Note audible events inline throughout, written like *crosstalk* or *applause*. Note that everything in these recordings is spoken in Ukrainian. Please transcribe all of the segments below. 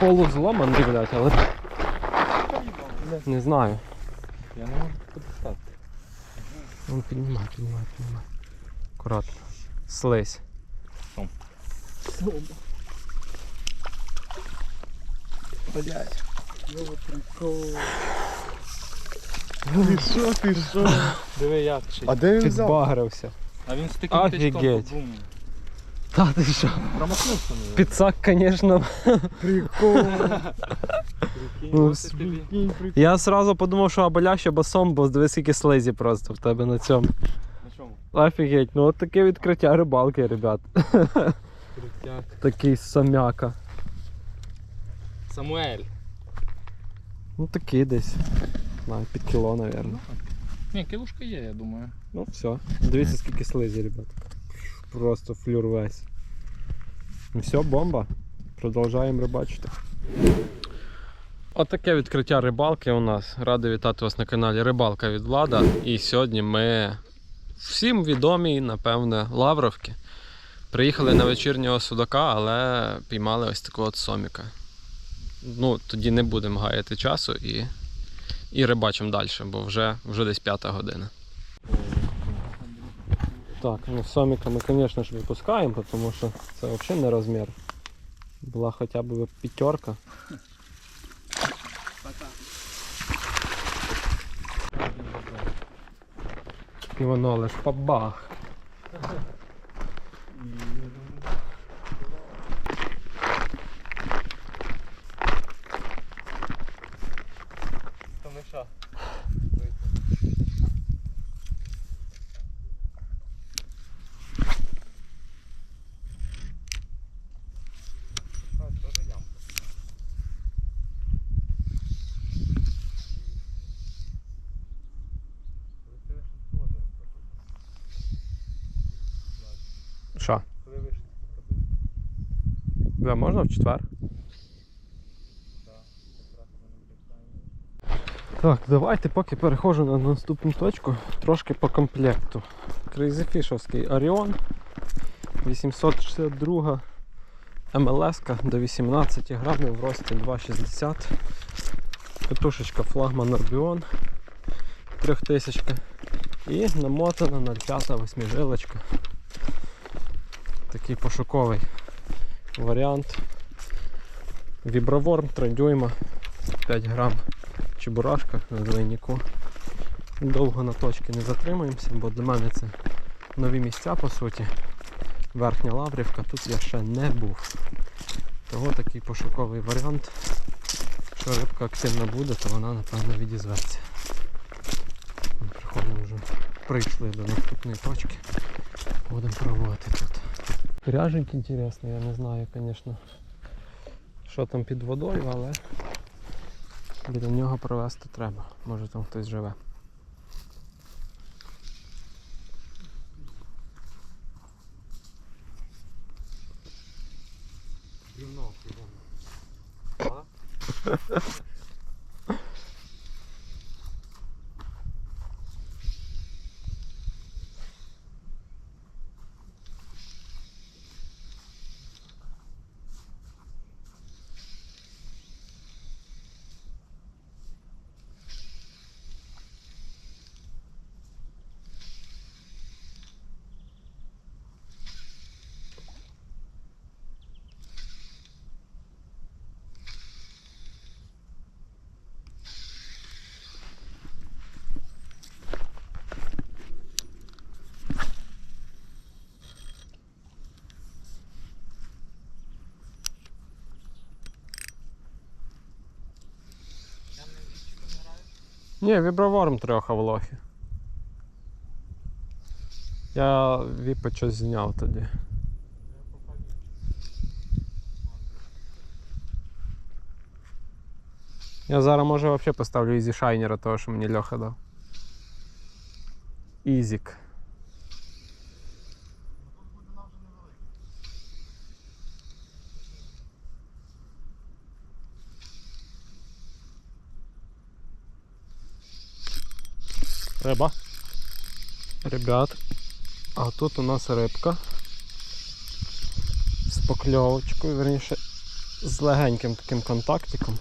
полузломаний, блядь, але не знаю. Я не можу підстати. Он піднімай, піднімай, піднімай. Акуратно. Слизь. Сом. Блять. Ну прикол. Ти що, ти що? Диви як ще. А де він взяв? Підбагрився. А він з таким тичком бум. Та ти що? Промахнувся на Підсак, звісно. Прикол. Ну, Прикинь, прикол. Я одразу подумав, що абаляще басом, бо дивись, скільки слизі просто в тебе на цьому. На чому? Офігеть, ну от таке відкриття рибалки, ребят. Крутяк. Такий самяка. Самуель. Ну такий десь. Знаю, під кіло, мабуть. Ні, кілушка є, я думаю. Ну все. Дивіться, скільки слизі, ребят. Просто флюр весь. Ну все, бомба. Продовжаємо рибачити. Отаке відкриття рибалки у нас. Радий вітати вас на каналі Рибалка від Влада. І сьогодні ми всім відомі, напевне, Лавровки. Приїхали на вечірнього судака, але піймали ось такого от соміка. Ну, тоді не будемо гаяти часу і, і рибачимо далі, бо вже, вже десь п'ята година. Так, ну соміка ми, звісно ж, випускаємо, тому що це взагалі не розмір. Була хоча б п'ятерка. І воно лиш побах. То ми що? Що? Бля, можна в четвер? Так, давайте поки переходжу на наступну точку, трошки по комплекту. Крейзефішовський Оріон 862 МЛС до 18 грамів в рості 2,60. Катушечка флагман Орбіон 3000 і намотана 0,5 восьмижилочка. Такий пошуковий варіант. Віброворм 3 дюйма 5 грам чебурашка на двойнику. Довго на точці не затримуємося, бо для мене це нові місця по суті. Верхня Лаврівка, тут я ще не був. Того такий пошуковий варіант. Якщо рибка активна буде, то вона напевно відізветься. Приходимо вже, прийшли до наступної точки. Будемо пробувати тут. Пряжик інтересний, я не знаю, звісно, що там під водою, але біля нього провести треба. Може там хтось живе. Ні, віброворм трьоха в лохі. Я віпи щось зняв тоді. Я зараз може взагалі поставлю Ізі Шайнера, того, що мені Льоха дав. Ізік. Риба. Ребят, а тут у нас рибка з покльовочкою, верніше з легеньким таким контактиком.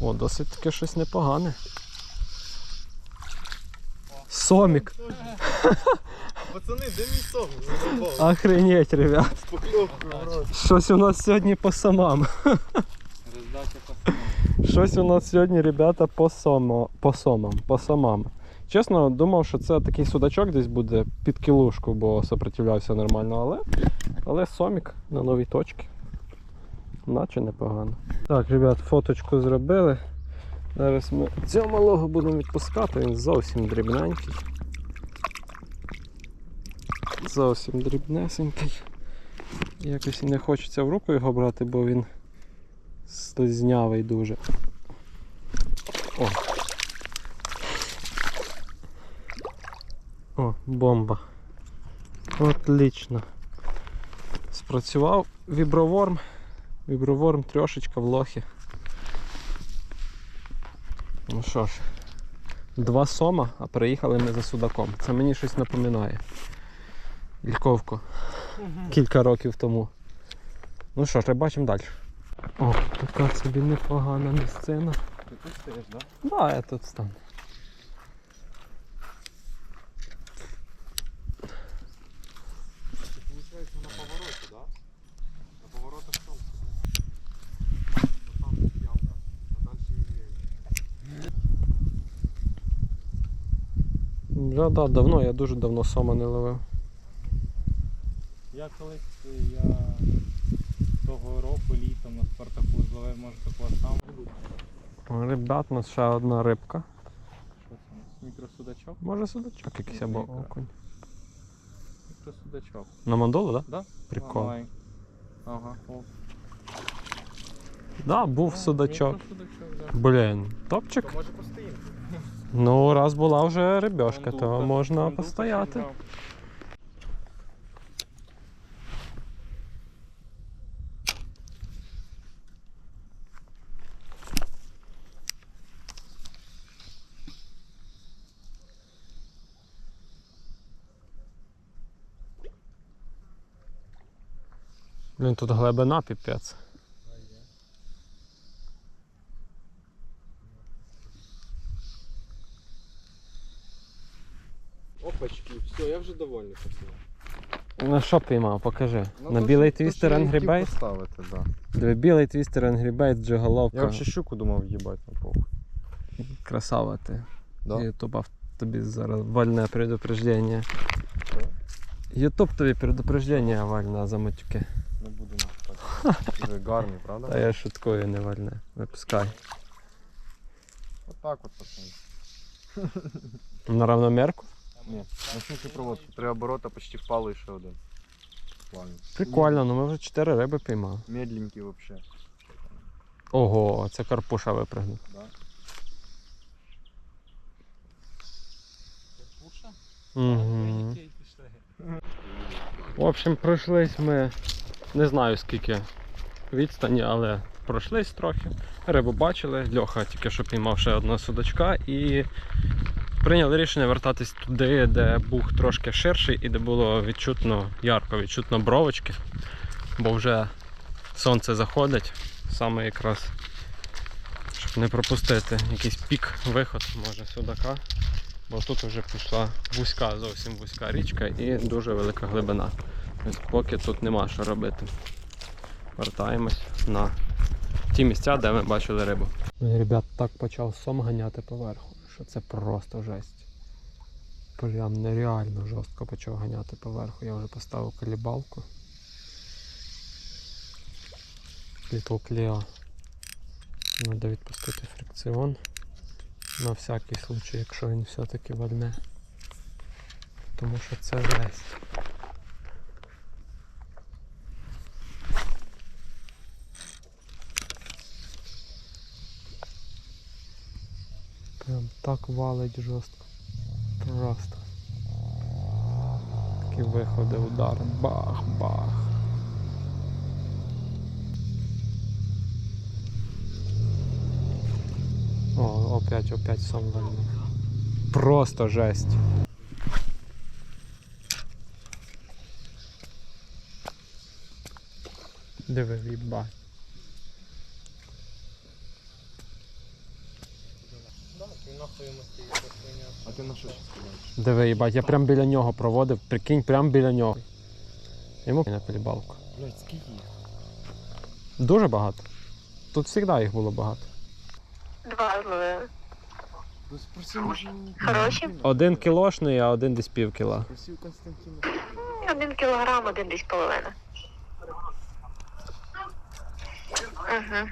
О, досить таки щось непогане. Сомік. Пацани, де мій сон? Охренеть, ребят. Щось у нас сьогодні по самам. Роздача пацанам. Щось у нас сьогодні, ребята, по, сомо, по сомам, по самам. Чесно, думав, що це такий судачок десь буде під кілушку, бо сопротивлявся нормально, але, але сомік на новій точці. Наче непогано. Так, ребят, фоточку зробили. Зараз ми цього малого будемо відпускати, він зовсім дрібненький. Зовсім дрібнесенький. Якось не хочеться в руку його брати, бо він слизнявий дуже. О. О, бомба. Отлично. Спрацював віброворм. Віброворм трошечка в лохі. Ну що ж, два сома, а приїхали ми за судаком. Це мені щось напоминає. Ільковку. Кілька років тому. Ну що ж, бачимо далі. О, така собі непогана місцина. Ти тут стоїш, так? Да, я тут стану. Получається на повороті, да? На поворотах там. Там а далі. Да, да, давно, я дуже давно сома не ловив. Я колись я того року літом на Спартаку зловив, може такого самого. Ребят, у нас ще одна рибка. Що це? Мікросудачок? Може судачок якийсь або Рибка. Окунь. судачок. На мандолу, так? Да? Прикол. Давай. Ага, о. Да, був судачок. судачок. да. Блін, топчик. То може постоїмо? Ну, раз була вже рибешка, то можна постояти. Сигнал. Тут глибина піпець. Опачки, все, я вже довольний пацани. На що піймав, покажи. Ну, На білий твістер Angry Bait? поставити, да. Диви, білий твістер Angry Bait, джиголовка. Я взагалі щуку думав їбать на похуй. Красава ти. Да? Ютуб тобі зараз вольне предупреждення. Що? Ютуб тобі предупреждення вольне за матюки. Буду гарний, правда? Та я шуткую, не вольне. Випускай. Отак от, пацани. На равномерку? Ні, на сумці проводку. Три оборота, почти впало і ще один. Прикольно, ну ми вже 4 риби піймали. Медленький вообще. Ого, це карпуша випрыгнув. Да? Угу. В общем, пройшлись ми не знаю скільки відстані, але пройшлись трохи. Рибу бачили, Льоха тільки що піймав ще одного судачка і прийняли рішення вертатись туди, де бух трошки ширший і де було відчутно ярко, відчутно бровочки, бо вже сонце заходить, саме якраз щоб не пропустити якийсь пік, виход може судака. Бо тут вже пішла вузька, зовсім вузька річка і дуже велика глибина. Ось поки тут нема що робити. Вертаємось на ті місця, де ми бачили рибу. Ребят, так почав сом ганяти поверху, що це просто жесть. Прям нереально жорстко почав ганяти поверху. Я вже поставив калібалку. Little Cleo. Треба відпустити фрикціон. На всякий случай, якщо він все-таки вальне. Тому що це жесть. Прям так валить жорстко. Просто. Такі виходи, удари. Бах-бах. О, опять, опять сам вальнув. Просто жесть. Диви, їбать. Ти на що скидаєш? Диви, їбать, я прям біля нього проводив, прикинь, прям біля нього. Йому на полібалку. Блядь, скільки їх? Дуже багато. Тут завжди їх було багато. Два зловили. Ну спроси, може... Хороші? Один кілошний, а один десь пів кіла. Спроси у Константина. Один кілограм, один десь половина. Угу.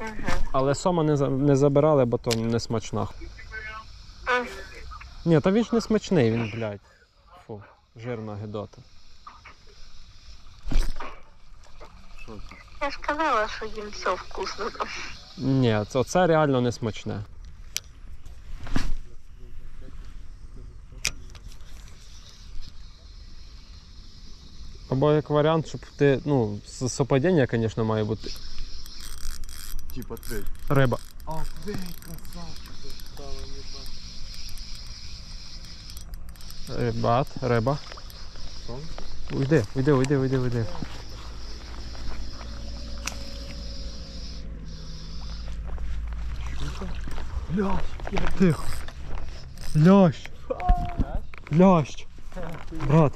Угу. Але сома не, за- не забирали, бо то не смачна. Ні, та він ж не смачний, він, блядь. Фу, жирна гидота. Я ж казала, що їм все вкусно. Ні, це, це реально не смачне. Або як варіант, щоб ти, ну, совпадіння, звісно, має бути. Типа треть. Риба. А, треть, красавчик, достала, ебать. Рибат, риба. Уйди, уйди, уйди, уйди, уйди. Бля, Тихо. Лящ. Лящ. Брат.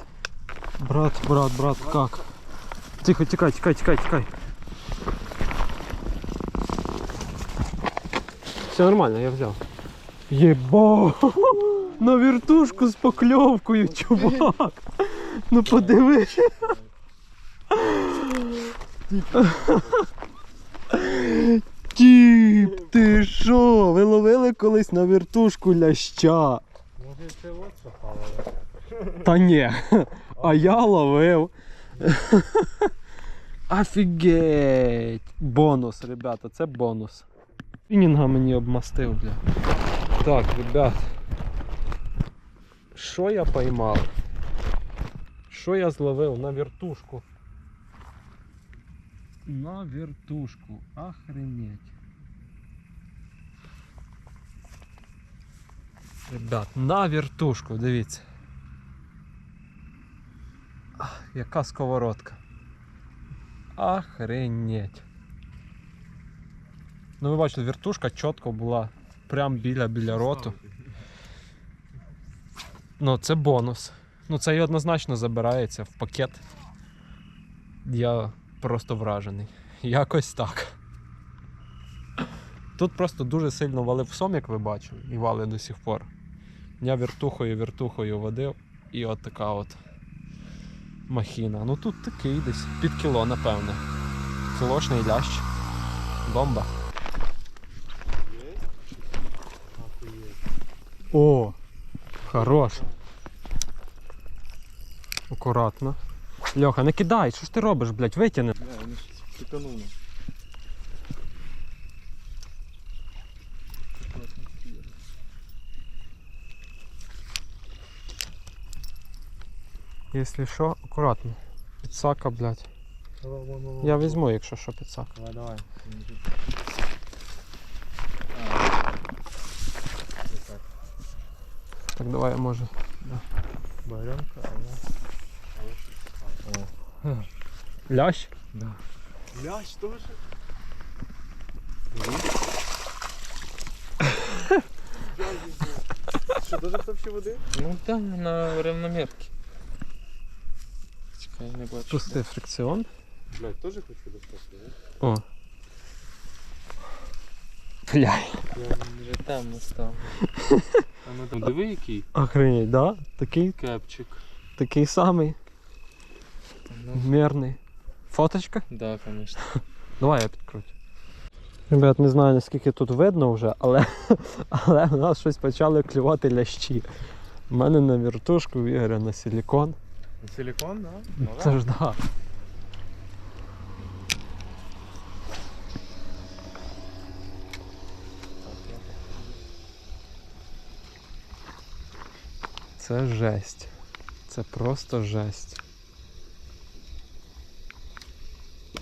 Брат, брат, брат, как? Тихо, тікай, тікай, тікай, тікай. Все нормально, я взяв. Єба! На вертушку з покльовкою, чувак! Ну подиви. Тіп, ти що? Ви ловили колись на вертушку ляща? Може це от запало. Та ні. А я ловив. Офігеть! Бонус, ребята, це бонус. Фінінга мені обмастив, бля. Так, ребят. Що я поймав? Що я зловив на вертушку? На вертушку. Охренеть. Ребят, на вертушку, дивіться. Ах, Яка сковородка. Охренеть. Ну ви бачите, вертушка чітко була прям біля біля роту. Ну це бонус. Ну це однозначно забирається в пакет. Я просто вражений. Якось так. Тут просто дуже сильно валив сом, як ви бачили, і вали до сих пор. Я вертухою вертухою водив, і от така от махіна. Ну тут такий десь під кіло, напевне. Кілошний лящ. Бомба. О! Хорош. Акуратно. Льоха, не кидай, що ж ти робиш, блядь, витягни. Бля, вони щось ціканули. Якщо що, акуратно. Підсака, блядь. Я візьму, якщо що, підсака. Давай, давай. Так, давай, може. Баренка, а Лящ? Да. Лящ теж? Що, дуже в топчі води? Ну так, на рівномірки. Чекай, не бачу. Пусти фрикціон. Блядь, теж хочу достати, О. Бля. Я вже темно став. *laughs* А ну диви який Охренеть, да? Такий, кепчик. такий самий, Ну, мірний. Фоточка? да, звісно. *laughs* Давай я підкручу. Ребят, не знаю наскільки тут видно вже, але, *laughs* але у нас щось почали клювати лящі. У мене на вертушку, у Ігоря на силікон. На Силікон, да? Ну, Це ж да. Це жесть. Це просто жесть.